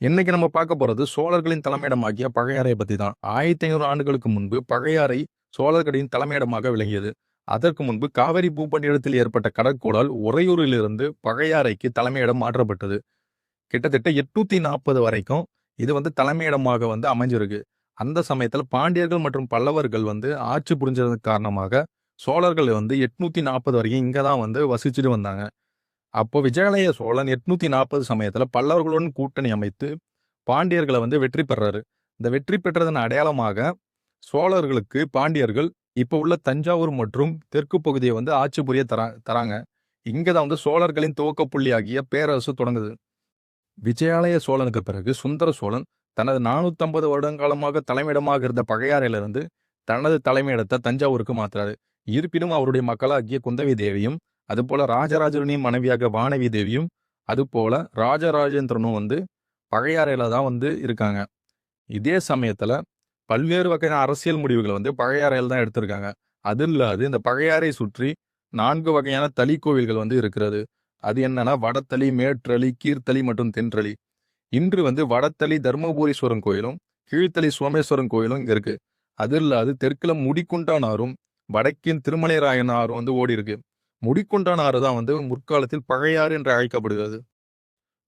இன்னைக்கு நம்ம பார்க்க போறது சோழர்களின் தலைமையிடமாகிய பழையாறை பத்தி தான் ஆயிரத்தி ஐநூறு ஆண்டுகளுக்கு முன்பு பழையாறை சோழர்களின் தலைமையிடமாக விளங்கியது. அதற்கு முன்பு காவிரி பூப்பண்டிடத்தில் ஏற்பட்ட கடற்கோளால் உறையூரிலிருந்து பழையாறைக்கு தலைமையிடம் மாற்றப்பட்டது. கிட்டத்தட்ட எட்நூத்தி நாற்பது வரைக்கும் இது வந்து தலைமையிடமாக வந்து அமைஞ்சிருக்கு. அந்த சமயத்தில் பாண்டியர்கள் மற்றும் பல்லவர்கள் வந்து ஆட்சி புரிஞ்சதன் காரணமாக சோழர்கள் வந்து எட்நூத்தி நாற்பது வரைக்கும் இங்கே தான் வந்து வசிச்சுட்டு வந்தாங்க. அப்போ விஜயாலய சோழன் எட்நூத்தி நாற்பது சமயத்துல பல்லவர்களுடன் கூட்டணி அமைத்து பாண்டியர்களை வந்து வெற்றி பெறாரு. இந்த வெற்றி பெற்றதன் அடையாளமாக சோழர்களுக்கு பாண்டியர்கள் இப்போ உள்ள தஞ்சாவூர் மற்றும் தெற்கு பகுதியை வந்து ஆட்சி புரிய தரா தராங்க. இங்கே தான் வந்து சோழர்களின் துவக்க புள்ளியாகிய பேரரசு தொடங்குது. விஜயாலய சோழனுக்கு பிறகு சுந்தர சோழன் தனது நானூத்தம்பது வருடங்காலமாக தலைமையிடமாக இருந்த பகையாறையிலிருந்து தனது தலைமையிடத்தை தஞ்சாவூருக்கு மாற்றுறாரு இருப்பினும் அவருடைய மக்களாகிய குந்தவி தேவியும் அதுபோல ராஜராஜனின் மனைவியாக வானவி தேவியும் அதுபோல ராஜராஜேந்திரனும் வந்து பழையாறையில தான் வந்து இருக்காங்க. இதே சமயத்துல பல்வேறு வகையான அரசியல் முடிவுகளை வந்து பழையாறையில் தான் எடுத்திருக்காங்க. அது இல்லாது இந்த பழையாறை சுற்றி நான்கு வகையான தளி கோவில்கள் வந்து இருக்கிறது. அது என்னன்னா வடத்தளி மேற்றளி கீர்த்தளி மற்றும் தென்றளி இன்று வந்து வடத்தளி தர்மபுரீஸ்வரன் கோயிலும் கீழ்த்தளி சோமேஸ்வரன் கோயிலும் இங்க இருக்கு. அது இல்லாது தெற்குல முடிக்குண்டானாரும் வடக்கின் திருமலைராயனாரும் வந்து ஓடி இருக்கு முடிக்குண்டானாறு தான் வந்து முற்காலத்தில் பழையாறு என்று அழைக்கப்படுகிறது.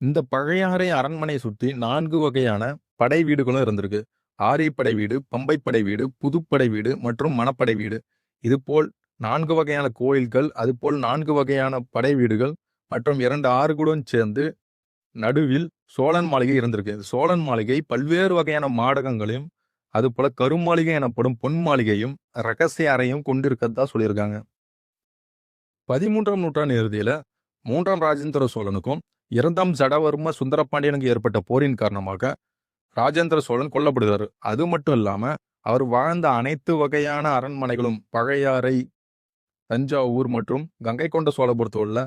இந்த பழையாறை அரண்மனையை சுற்றி நான்கு வகையான படை வீடுகளும் இருந்திருக்கு. ஆரியப்படை வீடு பம்பைப்படை வீடு புதுப்படை வீடு மற்றும் மணப்படை வீடு. இதுபோல் நான்கு வகையான கோயில்கள் அதுபோல் நான்கு வகையான படை வீடுகள் மற்றும் இரண்டு ஆறுகளுடன் சேர்ந்து நடுவில் சோழன் மாளிகை இருந்திருக்கு. சோழன் மாளிகை பல்வேறு வகையான மாடகங்களையும் அதுபோல கருமாளிகை எனப்படும் பொன் மாளிகையும் ரகசிய அறையும் கொண்டிருக்கிறதா சொல்லியிருக்காங்க. பதிமூன்றாம் நூற்றாண்டு இறுதியில மூன்றாம் ராஜேந்திர சோழனுக்கும் இரண்டாம் ஜடவர்ம சுந்தரபாண்டியனுக்கு ஏற்பட்ட போரின் காரணமாக ராஜேந்திர சோழன் கொல்லப்படுகிறார். அது மட்டும் இல்லாமல் அவர் வாழ்ந்த அனைத்து வகையான அரண்மனைகளும் பழையாறை தஞ்சாவூர் மற்றும் கங்கை கொண்ட சோழபுரத்தில் உள்ள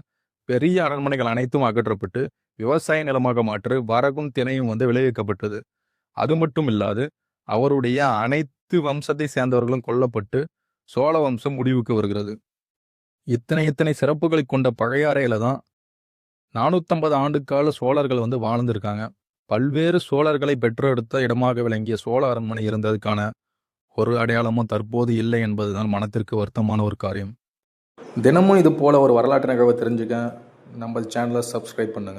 பெரிய அரண்மனைகள் அனைத்தும் அகற்றப்பட்டு விவசாய நிலமாக மாற்று வரகும் திணையும் வந்து விளைவிக்கப்பட்டது. அது மட்டும் இல்லாது அவருடைய அனைத்து வம்சத்தை சேர்ந்தவர்களும் கொல்லப்பட்டு சோழ வம்சம் முடிவுக்கு வருகிறது. இத்தனை இத்தனை சிறப்புகளை கொண்ட பழையாறையில தான் நானூற்றம்பது ஆண்டுக்கால சோழர்கள் வந்து வாழ்ந்திருக்காங்க. பல்வேறு சோழர்களை பெற்றெடுத்த இடமாக விளங்கிய சோழ அரண்மனை இருந்ததுக்கான ஒரு அடையாளமும் தற்போது இல்லை என்பதுதான் மனத்திற்கு வருத்தமான ஒரு காரியம். தினமும் இது போல ஒரு வரலாற்று நிகழ்வை தெரிஞ்சுக்க நம்ம சேனலை சப்ஸ்கிரைப் பண்ணுங்க.